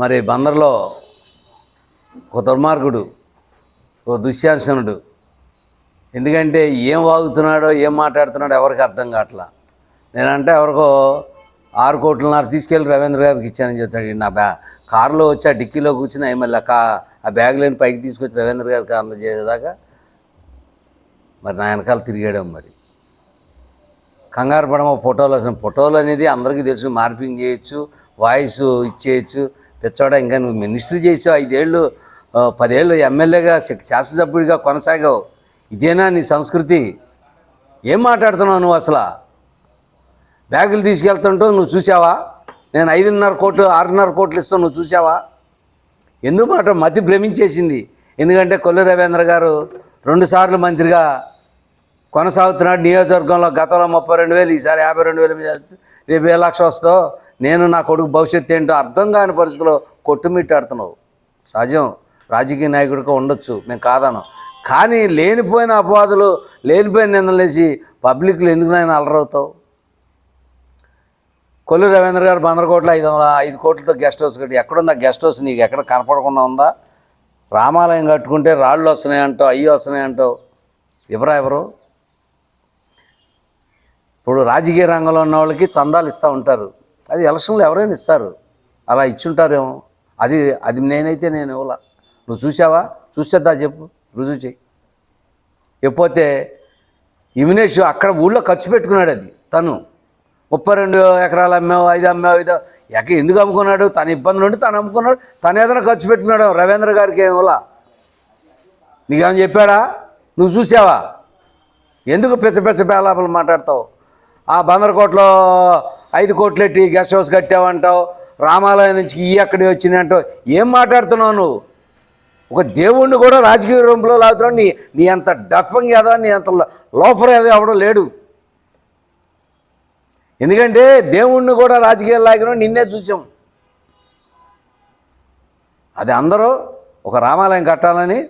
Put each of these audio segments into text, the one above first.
మరి బందర్లో ఒక దుర్మార్గుడు ఒక దుశ్శాసనుడు. ఎందుకంటే ఏం వాగుతున్నాడో ఏం మాట్లాడుతున్నాడో ఎవరికి అర్థం కావట్లా. నేనంటే ఎవరికో ఆరు కోట్లన్నర తీసుకెళ్ళి రవీంద్ర గారికి ఇచ్చానని చెప్తాడు నా బ్యా కారులో వచ్చి ఆ డిక్కీలో కూర్చుని మళ్ళీ కా ఆ బ్యాగ్లోని పైకి తీసుకొచ్చి రవీంద్ర గారికి అందజేసేదాకా మరి నా వెనకాల తిరిగాడం మరి. కంగారు పడమ ఫోటోలు అసలు. ఫోటోలు అనేది అందరికీ తెలుసు. మార్పింగ్ చేయొచ్చు వాయిస్ ఇచ్చేయచ్చు. పిచ్చోడా ఇంకా నువ్వు మినిస్ట్రీ చేసావు ఐదేళ్ళు పదేళ్ళు ఎమ్మెల్యేగా శాసనసభ్యుడిగా కొనసాగావు. ఇదేనా నీ సంస్కృతి? ఏం మాట్లాడుతున్నావు నువ్వు అసలు? బ్యాగులు తీసుకెళ్తుంటూ నువ్వు చూసావా నేను ఐదున్నర కోట్లు ఆరున్నర కోట్లు ఇస్తావు నువ్వు చూసావా ఎందుకు మాట మతి భ్రమించేసింది? ఎందుకంటే కొల్లు రవీంద్ర గారు రెండుసార్లు మంత్రిగా కొనసాగుతున్నాడు. నియోజకవర్గంలో గతంలో ముప్పై రెండు వేలు ఈసారి యాభై రెండు వేలు రేపు ఏ లక్ష వస్తావు నేను నా కొడుకు భవిష్యత్తు ఏంటో అర్థం కాని పరిస్థితిలో కొట్టుమిట్టాడుతున్నావు. సహజం. రాజకీయ నాయకుడిగా ఉండొచ్చు. మేము కాదను. కానీ లేనిపోయిన అపవాదులు లేనిపోయిన నిందలేసి పబ్లిక్లో ఎందుకు నాయన అలరవుతావు కొల్లు రవీంద్ర గారు బందరకోట్ల ఐదు వందల ఐదు కోట్లతో గెస్ట్ హౌస్ కట్టి ఎక్కడుందా గెస్ట్ హౌస్ నీకు? ఎక్కడ కనపడకుండా ఉందా? రామాలయం కట్టుకుంటే రాళ్ళు వస్తున్నాయి అయ్యి వస్తున్నాయి ఎవరా ఎవరు? ఇప్పుడు రాజకీయ రంగంలో ఉన్న వాళ్ళకి చందాలు ఇస్తూ ఉంటారు. అది ఎలక్షన్లో ఎవరైనా ఇస్తారు. అలా ఇచ్చుంటారేమో. అది అది నేనైతే నేను ఇవ్వలా. నువ్వు చూసావా? చూసేద్దా చెప్పు. రుజువు చెయ్యి. ఇకపోతే ఇమినేష్ అక్కడ ఊళ్ళో ఖర్చు పెట్టుకున్నాడు అది తను. ముప్పై రెండు ఎకరాలు అమ్మావు ఐదు అమ్మావు ఐదో ఎక్క ఎందుకు అమ్ముకున్నాడు? తన ఇబ్బందులు ఉండి తను అమ్ముకున్నాడు. తను ఏదైనా ఖర్చు పెట్టుకున్నాడు? రవీంద్ర గారికి ఏమోలా నీకేమని చెప్పాడా? నువ్వు చూసావా? ఎందుకు పిచ్చ పిచ్చ పేలాపలు మాట్లాడతావు? ఆ బందరకోటలో ఐదు కోట్లెట్టి గెస్ట్ హౌస్ కట్టావంటావు రామాలయం నుంచి ఈ అక్కడి వచ్చినాయి అంటావు ఏం మాట్లాడుతున్నావు నువ్వు? ఒక దేవుణ్ణి కూడా రాజకీయ రూపంలో లాగుతున్నావు. నీ నీ అంత డఫంగ్ ఏదో నీ అంత లోఫర్ ఏదో ఎవడో లేడు. ఎందుకంటే దేవుణ్ణి కూడా రాజకీయాలు లాగిన నిన్నే చూసాం. అది అందరూ ఒక రామాలయం కట్టాలని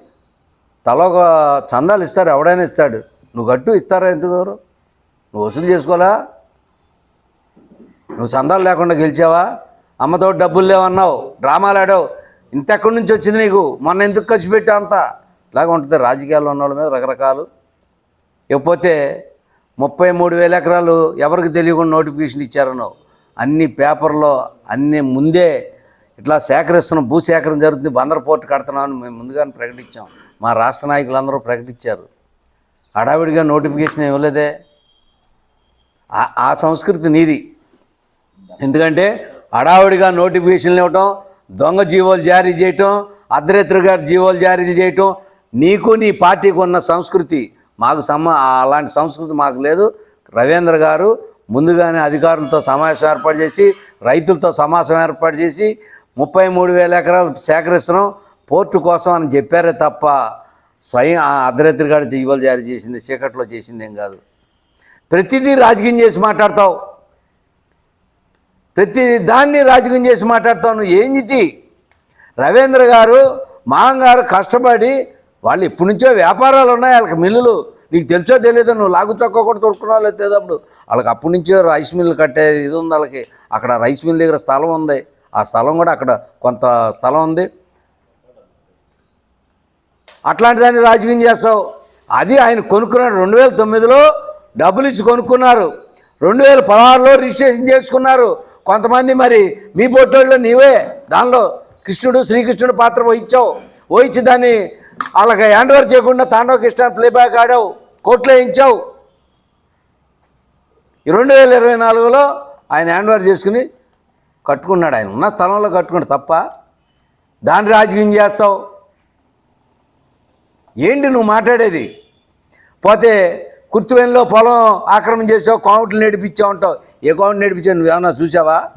తల ఒక చందాలు ఇస్తారు ఎవడైనా ఇస్తాడు. నువ్వు కట్టు ఇస్తారా ఎందుకు నువ్వు వసూలు చేసుకోవాలా? నువ్వు చందాలు లేకుండా గెలిచావా? అమ్మతో డబ్బులు లేవన్నావు డ్రామాలు ఆడావు. ఇంత ఎక్కడి నుంచి వచ్చింది నీకు? మొన్న ఎందుకు ఖర్చు పెట్టావు అంత? ఇలాగ ఉంటుంది. రాజకీయాల్లో ఉన్న వాళ్ళ మీద రకరకాలు. ఇకపోతే ముప్పై మూడు వేల ఎకరాలు ఎవరికి తెలియకుండా నోటిఫికేషన్ ఇచ్చారనో అన్ని పేపర్లో అన్ని ముందే ఇట్లా సేకరిస్తున్నాం భూ సేకరణ జరుగుతుంది. బందర్ పోర్టు కడుతున్నామని మేము ముందుగానే ప్రకటించాం. మా రాష్ట్ర నాయకులందరూ ప్రకటించారు. హడావిడిగా నోటిఫికేషన్ ఇవ్వలేదే? ఆ- ఆ సంస్కృతి నీది. ఎందుకంటే హడావుడిగా నోటిఫికేషన్లు ఇవ్వటం దొంగ జీవోలు జారీ చేయటం అర్ధరేత్రుగా జీవోలు జారీ చేయటం నీకు నీ పార్టీకి ఉన్న సంస్కృతి మాకు సమ అలాంటి సంస్కృతి మాకు లేదు. రవీంద్ర గారు ముందుగానే అధికారులతో సమావేశం ఏర్పాటు చేసి రైతులతో సమావేశం ఏర్పాటు చేసి ముప్పై మూడు వేల ఎకరాలు సేకరిస్తున్నాం పోర్టు కోసం అని చెప్పారే తప్ప స్వయం ఆ అర్ధరేత్రి గారు జీవోలు జారీ చేసింది చీకట్లో చేసింది ఏం కాదు. ప్రతిదీ రాజకీయం చేసి మాట్లాడతావు. ప్రతి దాన్ని రాజకీయం చేసి మాట్లాడతాను. ఏంటి ఏం రవీంద్ర గారు మాం గారు కష్టపడి వాళ్ళు ఇప్పటి నుంచో వ్యాపారాలు ఉన్నాయి. వాళ్ళకి మిల్లులు నీకు తెలుసో తెలియదు నువ్వు లాగు చొక్క కూడా తొడుక్కున్నావు లేదు అప్పుడు వాళ్ళకి అప్పటి నుంచో రైస్ మిల్లు కట్టే ఇది ఉంది వాళ్ళకి. అక్కడ రైస్ మిల్ దగ్గర స్థలం ఉంది. ఆ స్థలం కూడా అక్కడ కొంత స్థలం ఉంది. అట్లాంటి దాన్ని రాజకీయం చేస్తావు. అది ఆయన కొనుక్కున్నాడు రెండు వేల తొమ్మిదిలో డబ్బులు ఇచ్చి కొనుక్కున్నారు. రెండు వేల పదహారులో రిజిస్ట్రేషన్ చేసుకున్నారు. కొంతమంది మరి మీ పోటోళ్ళు నీవే. దానిలో కృష్ణుడు శ్రీకృష్ణుడు పాత్ర వహించావు. వహించి దాన్ని వాళ్ళకి హ్యాండ్ ఓవర్ చేయకుండా తాండవ కృష్ణ ప్లేబ్యాక్ ఆడావు. కోర్టులో వేయించావు. ఈ రెండు వేల ఇరవై నాలుగులో ఆయన హ్యాండ్ ఓవర్ చేసుకుని కట్టుకున్నాడు ఆయన. ఉన్న స్థలంలో కట్టుకున్నాడు తప్ప దాన్ని రాజకీయం చేస్తావు. ఏంటి నువ్వు మాట్లాడేది? పోతే కుర్తువేనులో పొలం ఆక్రమణ చేసావు కౌంట్లు నడిపించావు అంటావు. అకౌంట్ నడిపించాను నడిపించావు నువ్వేమన్నా చూసావా?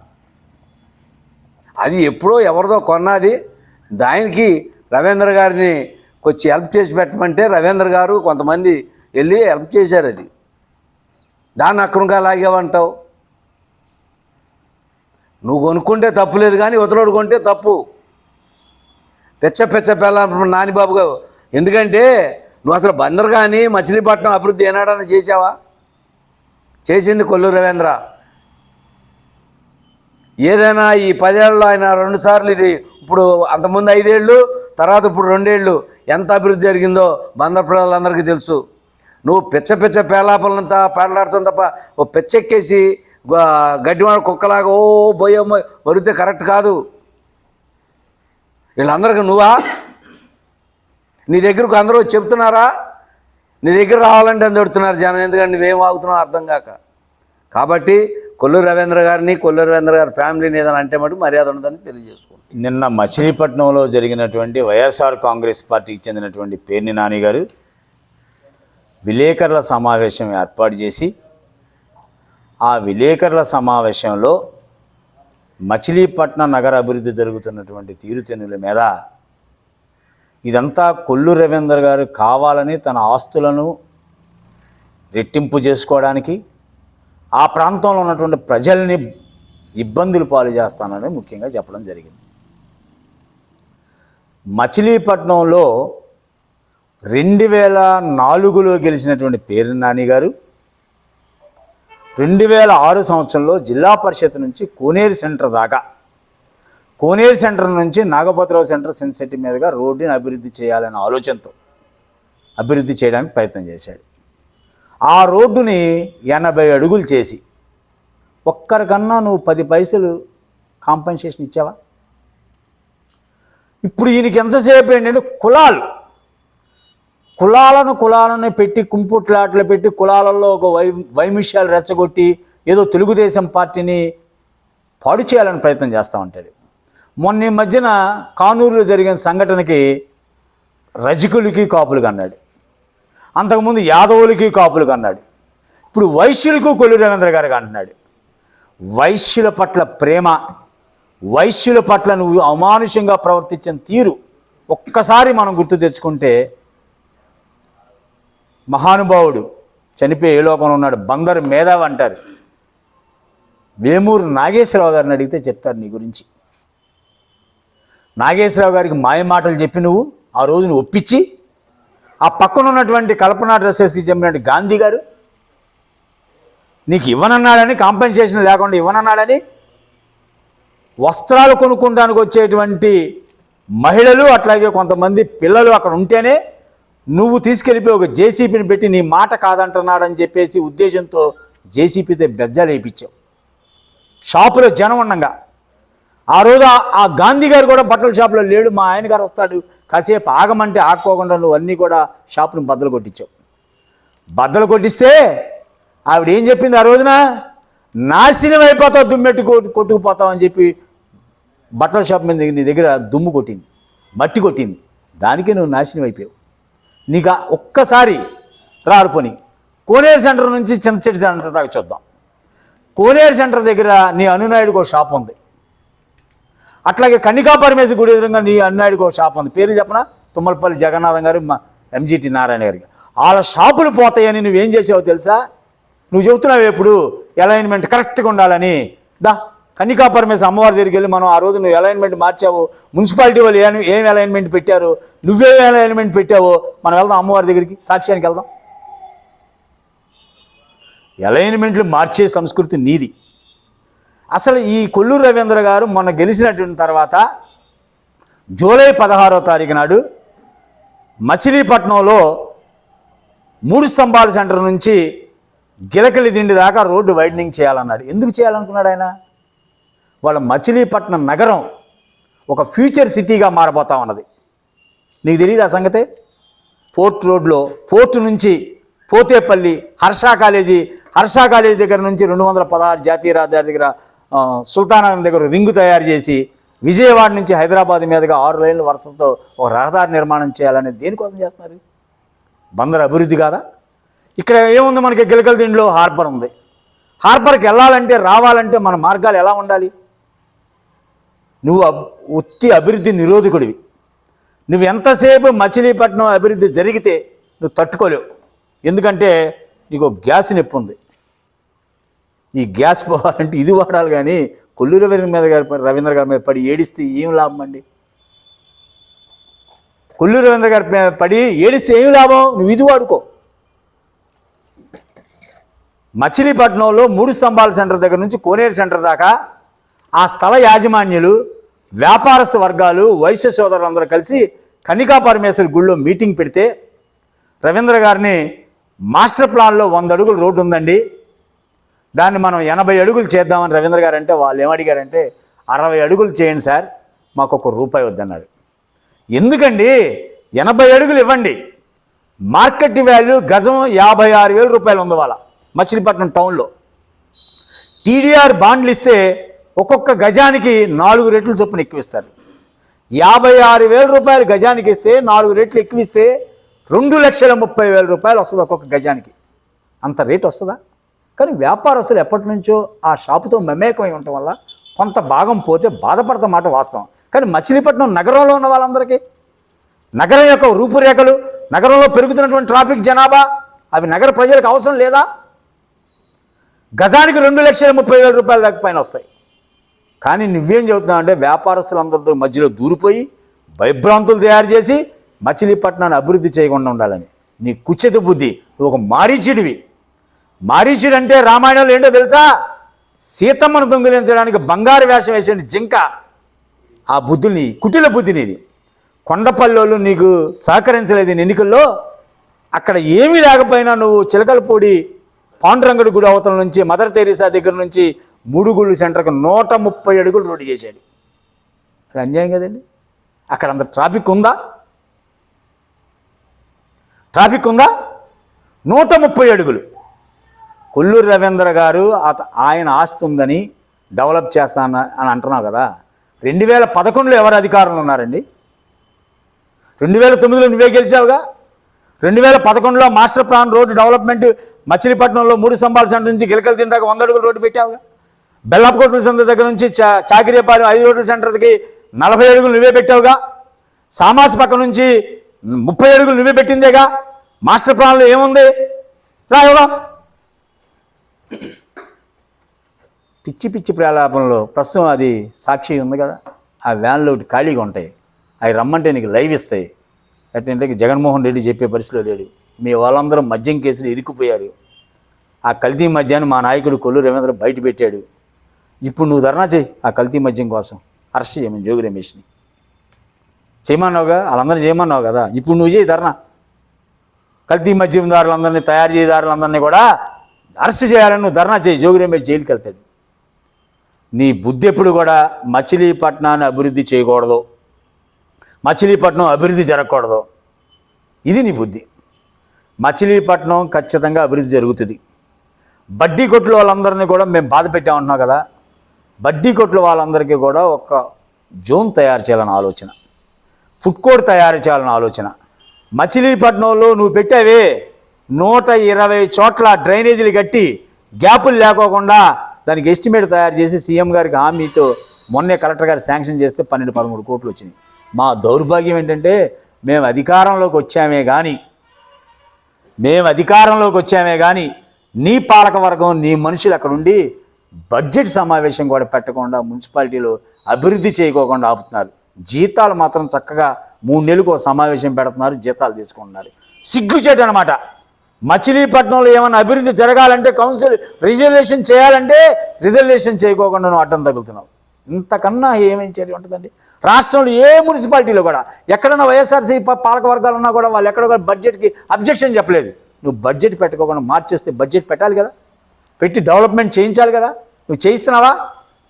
అది ఎప్పుడో ఎవరిదో కొన్నది. దానికి రవీంద్ర గారిని కొంచెం హెల్ప్ చేసి పెట్టమంటే రవీంద్ర గారు కొంతమంది వెళ్ళి హెల్ప్ చేశారు అది. దాన్ని అక్రమంగా లాగేవంటావు. నువ్వు కొనుక్కుంటే తప్పు లేదు కానీ ఇవతలోడు కొంటే తప్పు. పెచ్చ పెచ్చ పెళ్ళ నానిబాబు గారు. ఎందుకంటే నువ్వు అసలు బందర్ కానీ మచిలీపట్నం అభివృద్ధి ఏనాడన్నా చేసావా చేసింది కొల్లు రవీంద్ర. ఏదైనా ఈ పదేళ్ళలో ఆయన రెండుసార్లు ఇది ఇప్పుడు అంతకుముందు ఐదేళ్ళు తర్వాత ఇప్పుడు రెండేళ్ళు. ఎంత అభివృద్ధి జరిగిందో బందర్ ప్రజలందరికీ తెలుసు. నువ్వు పిచ్చ పిచ్చ పేలాపలంతా పాటలాడుతుంది తప్ప ఓ పిచ్చెక్కేసి గ- గడ్డివాడ కుక్కలాగా ఓ బోయో వరితే కరెక్ట్ కాదు. వీళ్ళందరికీ నువ్వా? నీ దగ్గరకు అందరూ చెప్తున్నారా? నీ దగ్గర రావాలంటే అని జనం ఎందుకంటే నువ్వేం ఆగుతున్నావు అర్థం కాక. కాబట్టి కొల్లూరు రవీంద్ర గారిని కొల్లు రవీంద్ర గారి ఫ్యామిలీని ఏదైనా అంటే మటు మర్యాద ఉండదని తెలియజేసుకోండి నిన్న మచిలీపట్నంలో జరిగినటువంటి వైఎస్ఆర్ కాంగ్రెస్ పార్టీకి చెందినటువంటి పేర్ని నాని గారు విలేకరుల సమావేశం ఏర్పాటు చేసి ఆ విలేకరుల సమావేశంలో మచిలీపట్నం నగర అభివృద్ధి జరుగుతున్నటువంటి తీరుతెన్నుల మీద ఇదంతా కొల్లు రవీంద్ర గారు కావాలని తన ఆస్తులను రెట్టింపు చేసుకోవడానికి ఆ ప్రాంతంలో ఉన్నటువంటి ప్రజల్ని ఇబ్బందులు పాలు చేస్తానని ముఖ్యంగా చెప్పడం జరిగింది. మచిలీపట్నంలో రెండు వేల నాలుగులో గెలిచినటువంటి పేరు నాని గారు రెండు వేల ఆరు సంవత్సరంలో జిల్లా పరిషత్ నుంచి కోనేరు సెంటర్ దాకా కోనేరు సెంటర్ నుంచి నాగపతిరావు సెంటర్ సెన్సిటీ మీదుగా రోడ్డుని అభివృద్ధి చేయాలనే ఆలోచనతో అభివృద్ధి చేయడానికి ప్రయత్నం చేశాడు. ఆ రోడ్డుని ఎనభై అడుగులు చేసి ఒక్కరికన్నా నువ్వు పది పైసలు కాంపెన్సేషన్ ఇచ్చావా? ఇప్పుడు ఈయనకి ఎంతసేపు ఏంటంటే కులాలు. కులాలను కులాలను పెట్టి కుంపుట్లాట్లు పెట్టి కులాలలో ఒక వై వైమిష్యాలు రెచ్చగొట్టి ఏదో తెలుగుదేశం పార్టీని పాడు చేయాలని ప్రయత్నం చేస్తూ ఉంటాడు. మొన్న ఈ మధ్యన కానూరులో జరిగిన సంఘటనకి రజకులకి కాపులుగా అన్నాడు అంతకుముందు యాదవులకి కాపులుగా అన్నాడు. ఇప్పుడు వైశ్యులకు కొల్లు రవీంద్ర గారికి అంటున్నాడు. వైశ్యుల పట్ల ప్రేమ వైశ్యుల పట్ల నువ్వు అమానుషంగా ప్రవర్తించిన తీరు ఒక్కసారి మనం గుర్తు తెచ్చుకుంటే మహానుభావుడు చనిపోయి ఏ లోకంలో ఉన్నాడు? బందరు మేధావి అంటారు. వేమూరు నాగేశ్వరరావు గారిని అడిగితే చెప్తారు నీ గురించి. నాగేశ్వరరావు గారికి మాయ మాటలు చెప్పి నువ్వు ఆ రోజును ఒప్పించి ఆ పక్కన ఉన్నటువంటి కల్పన డ్రెస్సెస్కి చెప్పినట్టు గాంధీ గారు నీకు ఇవ్వనన్నాడని కాంపెన్సేషన్ లేకుండా ఇవ్వనన్నాడని వస్త్రాలు కొనుక్కోడానికి వచ్చేటువంటి మహిళలు అట్లాగే కొంతమంది పిల్లలు అక్కడ ఉంటేనే నువ్వు తీసుకెళ్ళిపోయి ఒక జేసీపీని పెట్టి నీ మాట కాదంటున్నాడని చెప్పేసి ఉద్దేశంతో జేసీపీతో బెజ్జాలు వేయించావు షాపులో జనం ఉండంగా. ఆ రోజు ఆ- ఆ గాంధీ గారు కూడా బట్టల షాపులో లేడు మా ఆయన గారు వస్తాడు కాసేపు ఆగమంటే ఆక్కోకుండా నువ్వు అన్నీ కూడా షాపును బద్దలు కొట్టించావు. బద్దలు కొట్టిస్తే ఆవిడ ఏం చెప్పింది ఆ రోజున? నాశనం అయిపోతావు దుమ్మెట్టు కొట్టుకుపోతావు అని చెప్పి బట్టల షాప్ మీద నీ దగ్గర దుమ్ము కొట్టింది మట్టి కొట్టింది. దానికే నువ్వు నాశనం అయిపోయావు. నీకు ఒక్కసారి రాడుకొని కోనేరు సెంటర్ నుంచి చిన్న చెట్టు దాని దాకా చూద్దాం. కోనేరు సెంటర్ దగ్గర నీ అనునాయుడికి ఒక షాప్ ఉంది. అట్లాగే కన్నికా పరమేశ్వర గుడి ఎదురుగా నీ అన్నాడికి ఒక షాప్ ఉంది. పేరు చెప్పనా? తుమ్మలపల్లి జగన్నాథం గారు మా ఎంజిటి నారాయణ గారికి. వాళ్ళ షాపులు పోతాయని నువ్వేం చేసావో తెలుసా? నువ్వు చెబుతున్నావు ఎప్పుడు అలైన్మెంట్ కరెక్ట్గా ఉండాలని. దా కన్నికా పరమేశ్వర అమ్మవారి దగ్గరికి వెళ్ళి మనం ఆ రోజు నువ్వు అలైన్మెంట్ మార్చావు. మున్సిపాలిటీ వాళ్ళు ఏం ఏం అలైన్మెంట్ పెట్టారు? నువ్వేం అలైన్మెంట్ పెట్టావో మనం వెళ్దాం అమ్మవారి దగ్గరికి. సాక్ష్యానికి వెళ్దాం. అలైన్మెంట్లు మార్చే సంస్కృతి నీది. అసలు ఈ కొల్లూరు రవీంద్ర గారు మొన్న గెలిచినటువంటి తర్వాత జూలై పదహారో తారీఖు నాడు మచిలీపట్నంలో మూడు స్తంభాల సెంటర్ నుంచి గిలకలి దిండి దాకా రోడ్డు వైడనింగ్ చేయాలన్నాడు. ఎందుకు చేయాలనుకున్నాడు ఆయన? వాళ్ళ మచిలీపట్నం నగరం ఒక ఫ్యూచర్ సిటీగా మారబోతా ఉన్నది. నీకు తెలియదు ఆ సంగతే? పోర్ట్ రోడ్లో పోర్టు నుంచి పోతేపల్లి హర్షా కాలేజీ హర్షా కాలేజీ దగ్గర నుంచి రెండు వందల పదహారు జాతీయ రహదారి దగ్గర ఆ, దగ్గర రింగు తయారు చేసి విజయవాడ నుంచి హైదరాబాద్ మీదుగా ఆరు లైన్ల వరుసతో ఒక రహదారి నిర్మాణం చేయాలని దేనికోసం చేస్తున్నారు? బందర్ అభివృద్ధి కాదా? ఇక్కడ ఏముంది మనకి? గిలకల దిండిలో హార్బర్ ఉంది. హార్బర్కి వెళ్ళాలంటే రావాలంటే మన మార్గాలు ఎలా ఉండాలి? నువ్వు అబ్- ఉత్తి అభివృద్ధి నిరోధకుడివి. నువ్వు ఎంతసేపు మచిలీపట్నం అభివృద్ధి జరిగితే నువ్వు తట్టుకోలేవు. ఎందుకంటే నీకు గ్యాస్ నొప్పి ఉంది. ఈ గ్యాస్ పోవాలంటే ఇది వాడాలి కానీ కొల్లు రవీంద్ర మీద గారి రవీంద్ర గారి మీద పడి ఏడిస్తే ఏం లాభం అండి? కొల్లు రవీంద్ర గారి మీద పడి ఏడిస్తే ఏం లాభం? నువ్వు ఇది వాడుకో. మచిలీపట్నంలో మూడు స్తంభాల సెంటర్ దగ్గర నుంచి కోనేరు సెంటర్ దాకా ఆ స్థల యాజమాన్యులు వ్యాపారస్తు వర్గాలు వైశ్య సోదరులందరూ కలిసి కనికా పరమేశ్వరి గుళ్ళో మీటింగ్ పెడితే రవీంద్ర గారిని మాస్టర్ ప్లాన్లో వంద అడుగులు రోడ్డు ఉందండి. దాన్ని మనం ఎనభై అడుగులు చేద్దామని రవీంద్ర గారు అంటే వాళ్ళు ఏమడిగారంటే అరవై అడుగులు చేయండి సార్ మాకు ఒక రూపాయి వద్దన్నారు. ఎందుకండి? ఎనభై అడుగులు ఇవ్వండి. మార్కెట్ వాల్యూ గజం యాభై ఆరు వేల రూపాయలు ఉంది వాళ్ళ మచిలీపట్నం టౌన్లో. టీడీఆర్ బాండ్లు ఇస్తే ఒక్కొక్క గజానికి నాలుగు రెట్లు చొప్పున ఎక్కువిస్తారు. యాభై ఆరు వేల రూపాయలు గజానికి ఇస్తే నాలుగు రెట్లు ఎక్కువిస్తే రెండు లక్షల ముప్పై వేల రూపాయలు వస్తుంది ఒక్కొక్క గజానికి. అంత రేట్ వస్తుందా? కానీ వ్యాపారస్తులు ఎప్పటి నుంచో ఆ షాపుతో మమేకమై ఉండటం వల్ల కొంత భాగం పోతే బాధపడతాం మాట వాస్తవం. కానీ మచిలీపట్నం నగరంలో ఉన్న వాళ్ళందరికీ నగరం యొక్క రూపురేఖలు నగరంలో పెరుగుతున్నటువంటి ట్రాఫిక్ జనాభా అవి నగర ప్రజలకు అవసరం లేదా? గజానికి రెండు లక్షల ముప్పై వేల రూపాయల దాకా పైన వస్తాయి. కానీ నువ్వేం చెబుతున్నావు అంటే వ్యాపారస్తులందరితో మధ్యలో దూరిపోయి భయభ్రాంతులు తయారు చేసి మచిలీపట్నాన్ని అభివృద్ధి చేయకుండా ఉండాలని. నీ కుచ్చిత బుద్ధి ఒక మారీచిడివి. మారీచుడంటే రామాయణంలో ఏంటో తెలుసా? సీతమ్మను దొంగిలించడానికి బంగారు వేషం వేసే జింక. ఆ బుద్ధిని కుటిల బుద్ధిని ఇది కొండపల్లోళ్ళు నీకు సహకరించలేదు ఎన్నికల్లో. అక్కడ ఏమీ లేకపోయినా నువ్వు చిలకలపూడి పాండురంగడి గుడి అవతల నుంచి మదర్ తెరీసా దగ్గర నుంచి మూడుగుళ్ళు సెంటర్కి నూట ముప్పై అడుగులు రోడ్డు చేశాడు. అది అన్యాయం కదండి. అక్కడ అంత ట్రాఫిక్ ఉందా? ట్రాఫిక్ ఉందా? నూట ముప్పై అడుగులు. కొల్లూరు రవీంద్ర గారు అత- ఆయన ఆస్తి ఉందని డెవలప్ చేస్తాన అని అంటున్నావు కదా. రెండు వేల పదకొండులో ఎవరు అధికారంలో ఉన్నారండి? రెండు వేల తొమ్మిదిలో నువ్వే గెలిచావుగా? రెండు వేల పదకొండులో మాస్టర్ ప్లాన్ రోడ్డు డెవలప్మెంట్ మచిలీపట్నంలో మూడు స్తంభాల సెంటర్ నుంచి గిలకలు తింటాక వంద అడుగుల రోడ్డు పెట్టావుగా? బెల్లపకోట్ల సెంటర్ దగ్గర నుంచి చా చాకిరేపాలెం ఐదు రోడ్ల సెంటర్కి నలభై అడుగులు నువ్వే పెట్టావుగా? సామాస్ పక్క నుంచి ముప్పై అడుగులు నువ్వే పెట్టిందేగా? మాస్టర్ ప్లాన్లో ఏముంది? రాయవా? పిచ్చి పిచ్చి ప్రలాపంలో ప్రస్తుతం అది సాక్షి ఉంది కదా. ఆ వ్యాన్లో ఒకటి ఖాళీగా ఉంటాయి. అవి రమ్మంటే నీకు లైవ్ ఇస్తాయి. అంటే జగన్మోహన్ రెడ్డి చెప్పే పరిస్థితిలో లేడు. మీ వాళ్ళందరూ మద్యం కేసులు ఇరుక్కుపోయారు. ఆ కల్తీ మద్యాన్ని మా నాయకుడు కొల్లు రవీంద్ర బయట పెట్టాడు. ఇప్పుడు నువ్వు ధర్నా చేయి ఆ కల్తీ మద్యం కోసం. అరెస్ట్ చేయమని జోగి రమేష్ని. చేయమన్నావుగా? వాళ్ళందరూ చేయమన్నావు కదా. ఇప్పుడు నువ్వు చేయి ధర్నా. కల్తీ మద్యందారులందరినీ తయారు చేయదారులందరినీ కూడా అరెస్ట్ చేయాలని నువ్వు ధర్నా చేయి జోగి రమేష్ జైలుకి వెళ్తాడు. నీ బుద్ధి ఎప్పుడు కూడా మచిలీపట్నాన్ని అభివృద్ధి చేయకూడదు. మచిలీపట్నం అభివృద్ధి జరగకూడదు. ఇది నీ బుద్ధి. మచిలీపట్నం ఖచ్చితంగా అభివృద్ధి జరుగుతుంది. బడ్డీ కొట్ల వాళ్ళందరినీ కూడా మేము బాధ పెట్టామంటున్నాం కదా. బడ్డీ కొట్లు వాళ్ళందరికీ కూడా ఒక జోన్ తయారు చేయాలని ఆలోచన. ఫుడ్ కోర్ట్ తయారు చేయాలని ఆలోచన. మచిలీపట్నంలో నువ్వు పెట్టావే. నూట ఇరవై చోట్ల డ్రైనేజీలు కట్టి గ్యాపులు లేకోకుండా దానికి ఎస్టిమేట్ తయారు చేసి సీఎం గారికి హామీతో మొన్నే కలెక్టర్ గారు శాంక్షన్ చేస్తే పన్నెండు పదమూడు కోట్లు వచ్చినాయి. మా దౌర్భాగ్యం ఏంటంటే మేము అధికారంలోకి వచ్చామే కానీ మేము అధికారంలోకి వచ్చామే కానీ నీ పాలక వర్గం నీ మనుషులు అక్కడుండి బడ్జెట్ సమావేశం కూడా పెట్టకుండా మున్సిపాలిటీలో అభివృద్ధి చేయకోకుండా ఆపుతున్నారు. జీతాలు మాత్రం చక్కగా మూడు నెలలకు సమావేశం పెడుతున్నారు జీతాలు తీసుకుంటున్నారు. సిగ్గుచేటు అనమాట మచిలీపట్నంలో ఏమైనా అభివృద్ధి జరగాలంటే కౌన్సిల్ రిజర్వేషన్ చేయాలంటే రిజర్వేషన్ చేయకోకుండా నువ్వు అడ్డం తగులుతున్నావు. ఇంతకన్నా ఏమేం చేయాలి ఉంటుందండి రాష్ట్రంలో ఏ మున్సిపాలిటీలో కూడా ఎక్కడన్నా వైఎస్ఆర్సీ పాలక వర్గాలు ఉన్నా కూడా వాళ్ళు ఎక్కడ కూడా బడ్జెట్కి అబ్జెక్షన్ చెప్పలేదు. నువ్వు బడ్జెట్ పెట్టుకోకుండా మార్చేస్తే బడ్జెట్ పెట్టాలి కదా? పెట్టి డెవలప్మెంట్ చేయించాలి కదా? నువ్వు చేయిస్తున్నావా?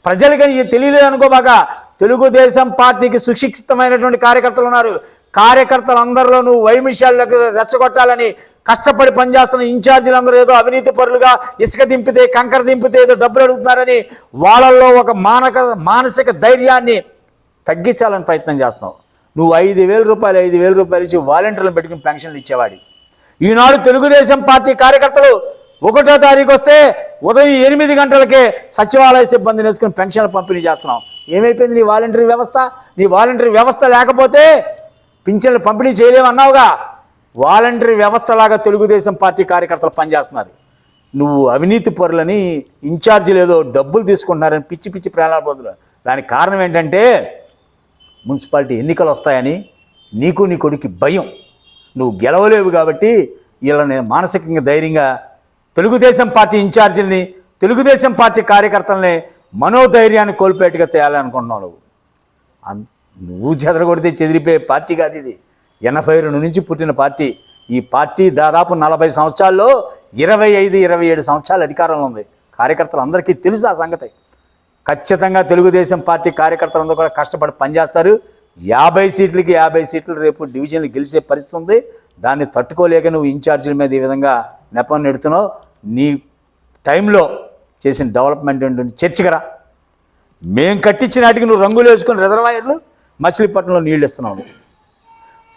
ప్రజలకి తెలియలేదు అనుకోబాక తెలుగుదేశం పార్టీకి సుశిక్షితమైనటువంటి కార్యకర్తలు ఉన్నారు. కార్యకర్తలందరిలో నువ్వు వైమిషాలకు రెచ్చగొట్టాలని కష్టపడి పనిచేస్తున్న ఇన్ఛార్జీలందరూ ఏదో అవినీతి పరులుగా ఇసుక దింపితే కంకర దింపితే ఏదో డబ్బులు అడుగుతున్నారని వాళ్ళల్లో ఒక మానక మానసిక ధైర్యాన్ని తగ్గించాలని ప్రయత్నం చేస్తున్నావు. నువ్వు ఐదు వేల రూపాయలు ఐదు వేల రూపాయలు ఇచ్చి వాలంటీర్లను పెట్టుకుని పెన్షన్లు ఇచ్చేవాడి ఈనాడు తెలుగుదేశం పార్టీ కార్యకర్తలు ఒకటో తారీఖు వస్తే ఉదయం ఎనిమిది గంటలకే సచివాలయ సిబ్బందిని వేసుకుని పెన్షన్లు పంపిణీ చేస్తున్నాం. ఏమైపోయింది నీ వాలంటరీ వ్యవస్థ? నీ వాలంటరీ వ్యవస్థ లేకపోతే పింఛన్లు పంపిణీ చేయలేమన్నావుగా. వాలంటరీ వ్యవస్థలాగా తెలుగుదేశం పార్టీ కార్యకర్తలు పనిచేస్తున్నారు. నువ్వు అవినీతి పరులని ఇన్ఛార్జీలు ఏదో డబ్బులు తీసుకుంటున్నారని పిచ్చి పిచ్చి ప్రేరణ పొందుతున్నారు దానికి కారణం ఏంటంటే మున్సిపాలిటీ ఎన్నికలు వస్తాయని నీకు నీ కొడుకు భయం. నువ్వు గెలవలేవు కాబట్టి వీళ్ళని మానసికంగా ధైర్యంగా తెలుగుదేశం పార్టీ ఇన్ఛార్జీలని తెలుగుదేశం పార్టీ కార్యకర్తలని మనోధైర్యాన్ని కోల్పోయేట్టుగా తేయాలనుకుంటున్నావు నువ్వు. అంత నువ్వు చెదరగొడితే చెదిరిపోయే పార్టీ కాదు ఇది. ఎనభై రెండు నుంచి పుట్టిన పార్టీ. ఈ పార్టీ దాదాపు నలభై సంవత్సరాల్లో ఇరవై ఐదు ఇరవై ఏడు సంవత్సరాలు అధికారంలో ఉంది. కార్యకర్తలు అందరికీ తెలుసు ఆ సంగతి. ఖచ్చితంగా తెలుగుదేశం పార్టీ కార్యకర్తలందరూ కూడా కష్టపడి పనిచేస్తారు. యాభై సీట్లకి యాభై సీట్లు రేపు డివిజన్లు గెలిచే పరిస్థితి ఉంది. దాన్ని తట్టుకోలేక నువ్వు ఇన్ఛార్జీల మీద ఈ విధంగా నెపం నెడుతున్నావు. నీ టైంలో చేసిన డెవలప్మెంట్ ఏంటంటే చర్చకరా మేం కట్టించిన వాటికి నువ్వు రంగులు వేసుకుని రిజర్వాయర్లు మచిలీపట్నంలో నీళ్ళు ఇస్తున్నాము.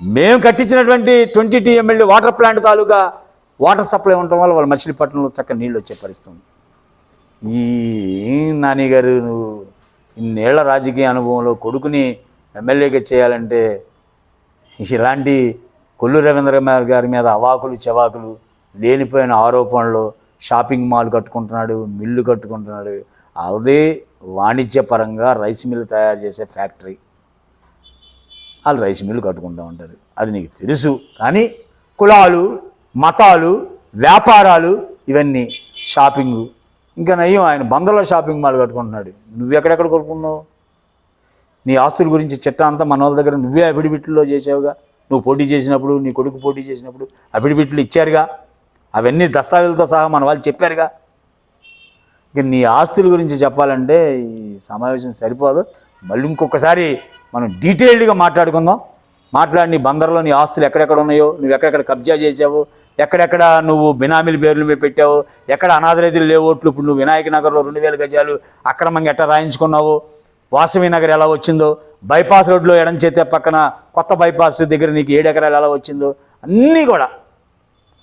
మేము కట్టించినటువంటి twenty TML water plant taluka water supply ఉండటం వల్ల వాళ్ళ మచిలీపట్నంలో చక్కగా నీళ్ళు వచ్చే పరిస్థితి ఈ నానిగారు నువ్వు ఇన్నేళ్ళ రాజకీయ అనుభవంలో కొడుకుని ఎమ్మెల్యేగా చేయాలంటే ఇలాంటి కొల్లు రవీంద్ర గారి మీద అవాకులు చెవాకులు లేనిపోయిన ఆరోపణలు షాపింగ్ మాల్ కట్టుకుంటున్నాడు మిల్లు కట్టుకుంటున్నాడు అదే వాణిజ్యపరంగా రైస్ మిల్లు తయారు చేసే ఫ్యాక్టరీ. వాళ్ళు రైస్ మిల్లు కట్టుకుంటూ ఉంటారు అది నీకు తెలుసు. కానీ కులాలు మతాలు వ్యాపారాలు ఇవన్నీ షాపింగు. ఇంకా నయ్యం ఆయన బందర్లో షాపింగ్ మాల్ కట్టుకుంటున్నాడు. నువ్వు ఎక్కడెక్కడ కొనుక్కున్నావు? నీ ఆస్తుల గురించి చిట్టా అంతా మన వాళ్ళ దగ్గర నువ్వే అఫిడవిట్లో చేసావుగా. నువ్వు పోటీ చేసినప్పుడు నీ కొడుకు పోటీ చేసినప్పుడు అఫిడవిట్లు ఇచ్చారుగా. అవన్నీ దస్తావేజులతో సహా మన వాళ్ళు చెప్పారుగా. ఇక నీ ఆస్తుల గురించి చెప్పాలంటే ఈ సమావేశం సరిపోదు. మళ్ళీ ఇంకొకసారి మనం డీటెయిల్డ్గా మాట్లాడుకుందాం. మాట్లాడి నీ బందర్లో నీ ఆస్తులు ఎక్కడెక్కడ ఉన్నాయో నువ్వు ఎక్కడెక్కడ కబ్జా చేసావు ఎక్కడెక్కడ నువ్వు బినామీల పేర్లు మీద పెట్టావు ఎక్కడ అనాథరైతులు లేవోట్లు ఇప్పుడు నువ్వు వినాయక నగర్లో రెండు వేల గజాలు అక్రమంగా ఎట్ట రాయించుకున్నావు వాసవి నగర్ ఎలా వచ్చిందో బైపాస్ రోడ్లో ఎడం చేతే పక్కన కొత్త బైపాస్ దగ్గర నీకు ఏడు ఎకరాలు ఎలా వచ్చిందో అన్నీ కూడా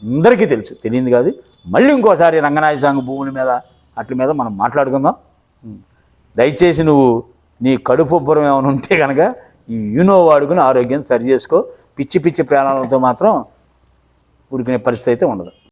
అందరికీ తెలుసు. తెలియదు కాదు. మళ్ళీ ఇంకోసారి రంగనాయ సాంగ్ భూముల మీద అట్ల మీద మనం మాట్లాడుకుందాం. దయచేసి నువ్వు నీ కడుపు ఉబ్బరం ఏమైనా ఉంటే కనుక యూనో వాడుకుని ఆరోగ్యం సరి చేసుకో. పిచ్చి పిచ్చి ప్రాణాలతో మాత్రం ఊరికినే పరిస్థితి అయితే ఉండదు.